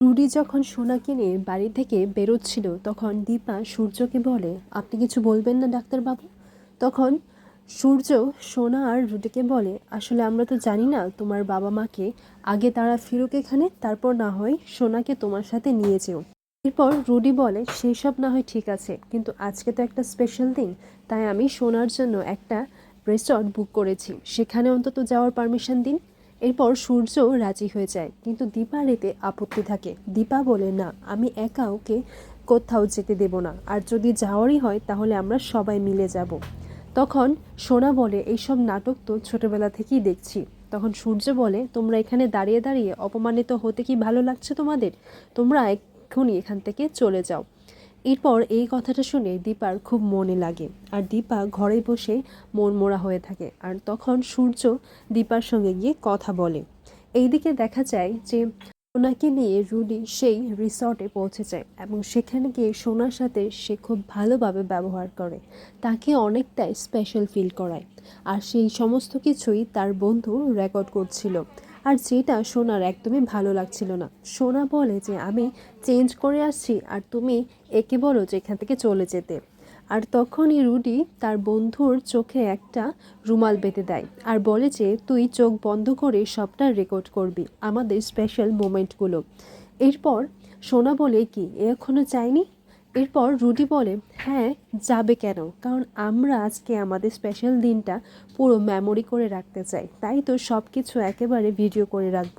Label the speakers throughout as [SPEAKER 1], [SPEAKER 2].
[SPEAKER 1] Rudi যখন সোনাকে নিয়ে বাড়ি থেকে বেরোচ্ছিল, তখন দীপা সূর্যকে বলে, আপনি কিছু বলবেন না, ডাক্তারবাবু? তখন সূর্য সোনা আর রুডিকে বলে, আসলে আমরা তো জানি না তোমার বাবা মাকে। আগে তারা ফিরুক এখানে, তারপর না হয় সোনাকে তোমার সাথে নিয়ে যেও। এরপর রুডি বলে সেই সব না হয় ঠিক আছে, কিন্তু আজকে তো একটা স্পেশাল দিন, তাই আমি সোনার জন্য একটা রিসর্ট বুক করেছি। সেখানে অন্তত যাওয়ার পারমিশন দিন। এরপর সূর্য রাজি হয়ে যায়, কিন্তু দীপার এতে আপত্তি থাকে। দীপা বলে, না, আমি একা ওকে কোথাও যেতে দেব না। আর যদি যাওয়ারই হয়, তাহলে আমরা সবাই মিলে যাব। তখন সোনা বলে, এইসব নাটক তো ছোটবেলা থেকেই দেখছি। তখন সূর্য বলে, তোমরা এখানে দাঁড়িয়ে দাঁড়িয়ে অপমানিত হতে কি ভালো লাগছে তোমাদের? তোমরা এক্ষুনি এখান থেকে চলে যাও। এরপর এই কথাটা শুনে দীপার খুব মনে লাগে। আর দীপা ঘরে বসে মন মোড়া হয়ে থাকে। আর তখন সূর্য দীপার সঙ্গে গিয়ে কথা বলে। এইদিকে দেখা যায় যে সোনাকে নিয়ে রুডি সেই রিসর্টে পৌঁছে যায় এবং সেখানে গিয়ে সোনার সাথে সে খুব ভালোভাবে ব্যবহার করে। তাকে অনেকটাই স্পেশাল ফিল করায়। আর সেই সমস্ত কিছুই তার বন্ধু রেকর্ড করছিল। আর যেটা সোনার একদমই ভালো লাগছিল না। সোনা বলে যে, আমি চেঞ্জ করে আসছি আর তুমি একে বলো যে এখান থেকে চলে যেতে। আর তখনই রুডি তার বন্ধুর চোখে একটা রুমাল বেঁধে দেয় আর বলে যে, তুই চোখ বন্ধ করে সবটা রেকর্ড করবি, আমাদের স্পেশাল মোমেন্টগুলো এরপর সোনা বলে কি এখনও চাইনি? এরপর রুডি বলে হ্যাঁ যাবে কেন? কারণ আমরা আজকে আমাদের স্পেশাল দিনটা পুরো মেমোরি করে রাখতে চাই। তাই তো সব কিছু একেবারে ভিডিও করে রাখব।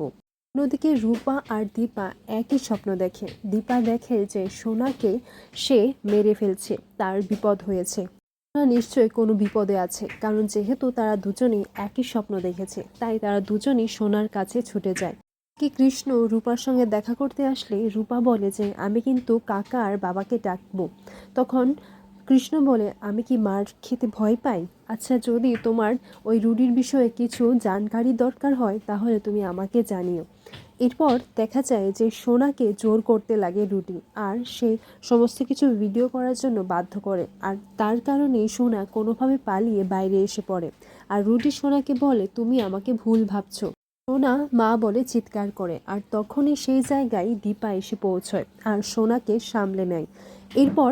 [SPEAKER 1] অন্যদিকে রূপা আর দীপা একই স্বপ্ন দেখে। দীপা দেখে যে সোনাকে সে মেরে ফেলছে, তার বিপদ হয়েছে। সোনা নিশ্চয়ই কোনো বিপদে আছে, কারণ যেহেতু তারা দুজনেই একই স্বপ্ন দেখেছে, তাই তারা দুজনেই সোনার কাছে ছুটে যায়। কি কৃষ্ণ রূপার সঙ্গে দেখা করতে আসলে? রূপা বলে যে, আমি কিন্তু কাকা আর বাবাকে ডাকবো। তখন কৃষ্ণ বলে, আমি কি মার খেতে ভয় পাই? আচ্ছা যদি তোমার ওই রুডির বিষয়ে কিছু জানকারি দরকার হয়, তাহলে তুমি আমাকে জানিও। এরপর দেখা যায় যে, সোনাকে জোর করতে লাগে রুডি, আর সে সমস্ত কিছু ভিডিও করার জন্য বাধ্য করে। আর তার কারণে সোনা কোনোভাবে পালিয়ে বাইরে এসে পড়ে। আর রুডি সোনাকে বলে, তুমি আমাকে ভুল ভাবছ। সোনা মা বলে চিৎকার করে, আর তখনই সেই জায়গায় দীপা এসে পৌঁছয় আর সোনাকে সামলে নেয়। এরপর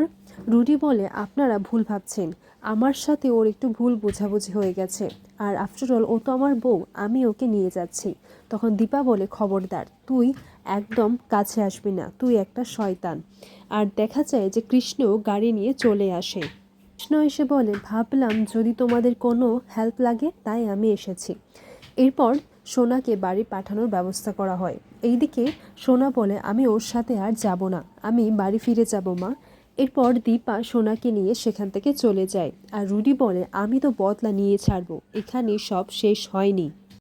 [SPEAKER 1] রুডি বলে, আপনারা ভুল ভাবছেন। আমার সাথে ওর একটু ভুল বোঝাবুঝি হয়ে গেছে। আর আফটার অল ও তো আমার বউ, আমি ওকে নিয়ে যাচ্ছি। তখন দীপা বলে, খবরদার, তুই একদম কাছে আসবি না, তুই একটা শয়তান। আর দেখা যায় যে কৃষ্ণ গাড়ি নিয়ে চলে আসে। কৃষ্ণ এসে বলে, ভাবলাম যদি তোমাদের কোনো হেল্প লাগে, তাই আমি এসেছি। এরপর সোনাকে বাড়ি পাঠানোর ব্যবস্থা করা হয়। এইদিকে সোনা বলে, আমি ওর সাথে আর যাব না। আমি বাড়ি ফিরে যাব, মা। এরপর দীপা সোনাকে নিয়ে সেখান থেকে চলে যায়। আর রুডি বলে, আমি তো বদলা নিয়ে ছাড়বো। এখানে সব শেষ হয়নি।